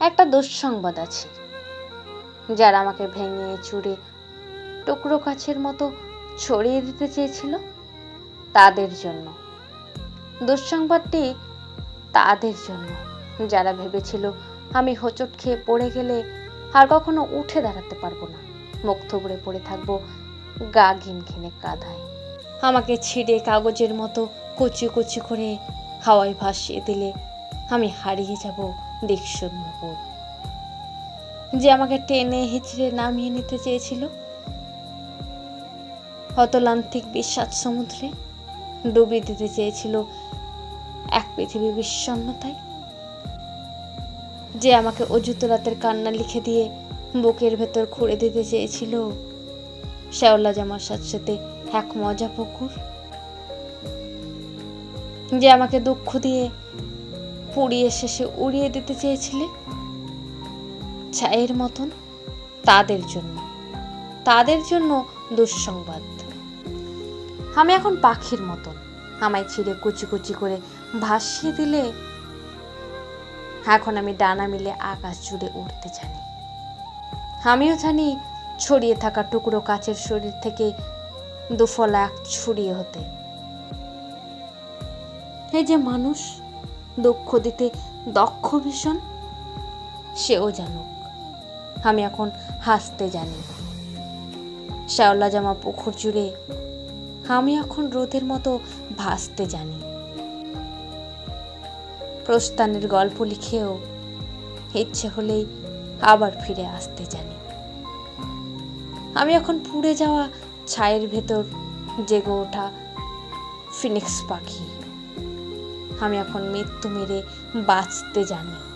একটা দুঃসংবাদ আছে। যারা আমাকে ভেঙে, চুরে, টুকরো কাছের মতো ছড়িয়ে দিতে চেয়েছিল তাদের জন্য। দুঃসংবাদটি তাদের জন্য। যারা ভেবেছিল আমি হোঁচট খেয়ে পড়ে গেলে আর কখনো উঠে দাঁড়াতে পারব না, মুখ থুবড়ে পড়ে থাকব গা ঘিন ঘিনে কাদায়। আমাকে ছিঁড়ে কাগজের মতো কুচি কুচি করে হাওয়ায় ভাসিয়ে দিলে আমি হারিয়ে যাব দিকশূন্যপুর যে আমাকে টেনে হিচড়ে নামিয়ে নিতে চেয়েছিল। অতলান্তিক বিশ্বাস সমুদ্রে ডুবিয়ে দিতে চেয়েছিল এক পৃথিবী বিষণ্ণতায়। যে আমাকে অজুত রাতের কান্না লিখে দিয়ে বুকের ভেতর খুঁড়ে দিতে চেয়েছিল, শ্যাওলা জামার সাথে সাথে এক মজা পুকুর। যে আমাকে দুঃখ দিয়ে পুড়িয়ে শেষে উড়িয়ে দিতে চেয়েছিলে? ছায়ের মতন তাদের জন্য। তাদের জন্য দুঃসংবাদ। আমি এখন পাখির মতন। আমায় ছিঁড়ে কুচি কুচি করে ভাসিয়ে দিলে? এখন আমি ডানা মিলে আকাশ জুড়ে উড়তে জানি। আমিও জানি ছড়িয়ে থাকা টুকরো কাচের শরীর থেকে দুফলা ছড়িয়ে হতে। এই যে মানুষ দুঃখ দিতে দক্ষ ভীষণ? সেও জানুক। আমি এখন হাসতে জানি। শ্যাওলা জামা পুকুর জুড়ে আমি এখন রোদের মতো ভাসতে জানি। প্রস্থানের গল্প লিখেও ইচ্ছে হলেই আবার ফিরে আসতে জানি। আমি এখন পুড়ে যাওয়া ছায়ের ভেতর জেগে ওঠা ফিনিক্স পাখি। আমি এখন মৃত্যু মেরে বাঁচতে জানি।